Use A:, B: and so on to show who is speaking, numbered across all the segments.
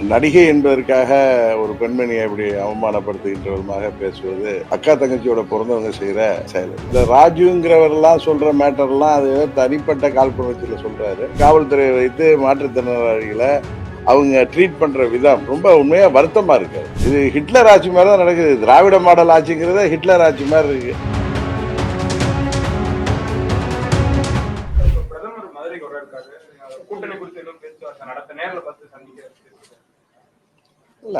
A: நடிகை என்பதற்காக ஒரு பெண்மணியை அப்படி அவமானப்படுத்துகின்ற விதமாக பேசுவது அக்கா தங்கச்சியோட பிறந்தவங்க செய்கிற செயல். இந்த ராஜுங்கிறவரெல்லாம் சொல்ற மேட்டர்லாம் அது தனிப்பட்ட காழ்ப்புணர்ச்சியில சொல்றாரு காவல்துறையை வைத்து மாற்றுத்திறனாளிகளை அவங்க ட்ரீட் பண்ற விதம் ரொம்ப உண்மையா வருத்தமா இருக்கு இது ஹிட்லர் ஆட்சி மாதிரி தான் நடக்குது. திராவிட மாடல் ஆட்சிங்கிறத ஹிட்லர் ஆட்சி மாதிரி இருக்கு.
B: கூட்டணி குறித்து எதுவும் பேச்சுவார்த்தை நடத்த நேரில் பார்த்து சந்திக்கிறது
A: இல்ல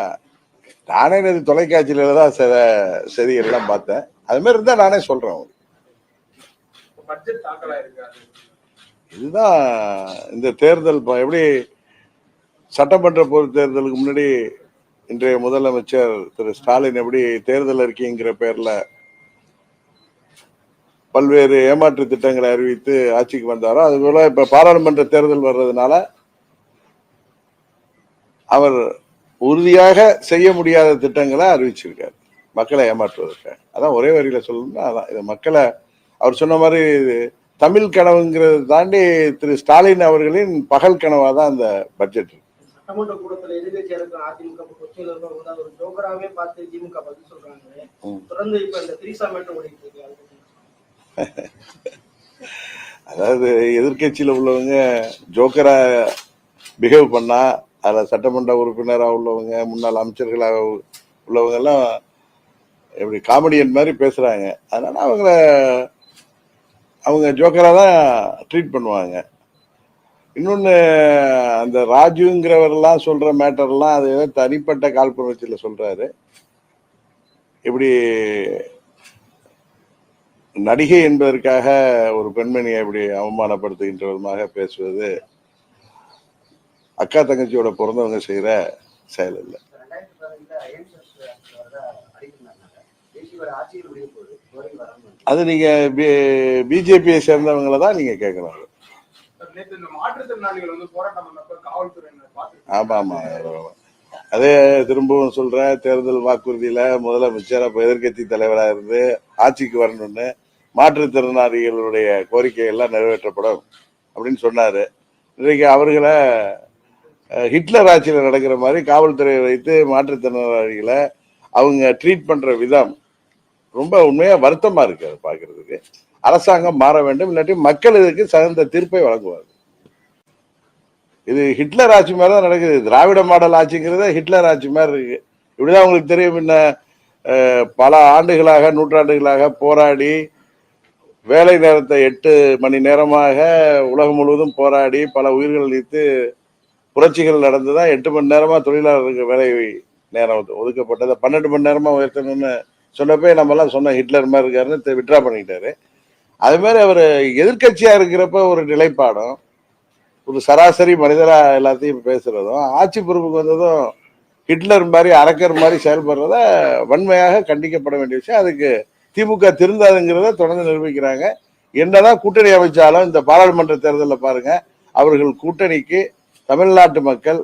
A: நானே நேற்று தொலைக்காட்சியில தான் சில செய்திகள்லாம் பார்த்தேன். அது மாதிரி இருந்தா நானே சொல்றேன் இதுதான் இந்த தேர்தல் எப்படி சட்டமன்ற பொது தேர்தலுக்கு முன்னாடி இன்றைய முதலமைச்சர் திரு ஸ்டாலின் எப்படி தேர்தல் அறிக்கைங்கிற பேர்ல பல்வேறு ஏமாற்று திட்டங்களை அறிவித்து ஆட்சிக்கு வந்தாரோ அதுபோல இப்ப பாராளுமன்ற தேர்தல் வர்றதுனால அவர் உறுதியாக செய்ய முடியாத திட்டங்களை அறிவிச்சிருக்காரு. மக்களை ஏமாற்றுவதற்காக அதான் ஒரே வரியில சொல்லணும்னா அதான். இது மக்களை அவர் சொன்ன மாதிரி தமிழ் கனவுங்கிறத தாண்டி திரு ஸ்டாலின் அவர்களின் பகல் கனவா தான் அந்த பட்ஜெட் இருக்கு.
C: சட்டமன்ற கூட்டத்துல எதிர்கட்சியா இருக்கிற அதிமுக கொச்சியில இருக்கிறவங்க வந்து ஒரு ஜோக்கராவே பார்த்து திமுக பதில் சொல்றாங்க
A: ம்.
C: தொடர்ந்து இப்ப இந்த திரிசா மேட்டர் ஓடிட்டு இருக்கு. அதை பத்தி
A: அதாவது எதிர்க்கட்சியில உள்ளவங்க ஜோக்கரா பிஹேவ் பண்ணா அதில் சட்டமன்ற உறுப்பினராக உள்ளவங்க முன்னாள் அமைச்சர்களாக உள்ளவங்க எல்லாம் எப்படி காமெடியன் மாதிரி பேசுகிறாங்க அதனால் அவங்கள அவங்க ஜோக்கராக தான் ட்ரீட் பண்ணுவாங்க. இன்னொன்று அந்த ராஜுங்கிறவரெல்லாம் சொல்கிற மேட்டர்லாம் அது ஏதோ தனிப்பட்ட காழ்ப்புணர்ச்சியில சொல்கிறாரு இப்படி நடிகை என்பதற்காக ஒரு பெண்மணியை இப்படி அவமானப்படுத்துகின்ற விதமாக பேசுவது அக்கா தங்கச்சியோட பிறந்தவங்க செய்யற செயல் இல்லை. அது நீங்க பிஜேபியை சேர்ந்தவங்களை தான் நீங்க கேட்கணும் ஆமா ஆமா அதே திரும்பவும் சொல்றேன் தேர்தல் வாக்குறுதியில முதலமைச்சர் அப்ப எதிர்க்கட்சி தலைவராக இருந்து ஆட்சிக்கு வரணும்னு மாற்றுத்திறனாளிகளுடைய கோரிக்கை எல்லாம் நிறைவேற்றப்படும் அப்படின்னு சொன்னாரு. இன்றைக்கு அவர்களை ஹிட்லர் ஆட்சியில் நடக்கிற மாதிரி காவல்துறையை வைத்து மாற்றுத்திறனாளிகளை அவங்க ட்ரீட் பண்ற விதம் ரொம்ப உண்மையா வருத்தமா இருக்கு அதை பாக்குறதுக்கு அரசாங்கம் மாற வேண்டும் இல்லாட்டி மக்கள் இதுக்கு சகந்த தீர்ப்பை வழங்குவார் இது ஹிட்லர் ஆட்சி மாதிரி தான் நடக்குது. திராவிட மாடல் ஆட்சிங்கிறத ஹிட்லர் ஆட்சி மாதிரி இருக்கு. இப்படிதான் உங்களுக்கு தெரியும் என்ன பல ஆண்டுகளாக நூற்றாண்டுகளாக போராடி வேலை நேரத்தை எட்டு மணி நேரமாக உலகம் முழுவதும் போராடி பல உயிர்கள் நீத்து புரட்சிகள் நடந்துதான் எட்டு மணி நேரமா தொழிலாளருக்கு வேலை நேரம் ஒதுக்கப்பட்டது. ஒதுக்கப்பட்டதை பன்னெண்டு மணி நேரமா உயர்த்தணும்னு சொன்னப்பே நம்ம எல்லாம் சொன்ன ஹிட்லர் மாதிரி இருக்காருன்னு விட்ரா பண்ணிக்கிட்டாரு அது மாதிரி அவர் எதிர்கட்சியா இருக்கிறப்ப ஒரு நிலைப்பாடும் ஒரு சராசரி மனிதரா எல்லாத்தையும் பேசுறதும் ஆட்சி பொறுப்புக்கு வந்ததும் ஹிட்லர் மாதிரி அரக்கர் மாதிரி செயல்படுறத வன்மையாக கண்டிக்கப்பட வேண்டிய விஷயம். அதுக்கு திமுக திருந்தாதுங்கிறத தொடர்ந்து நிரூபிக்கிறாங்க. என்னதான் கூட்டணி அமைச்சாலும் இந்த பாராளுமன்ற தேர்தலில் பாருங்க அவர்கள் கூட்டணிக்கு தமிழ்நாட்டு மக்கள்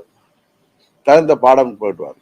A: தகுந்த பாடம் போயிடுவாங்க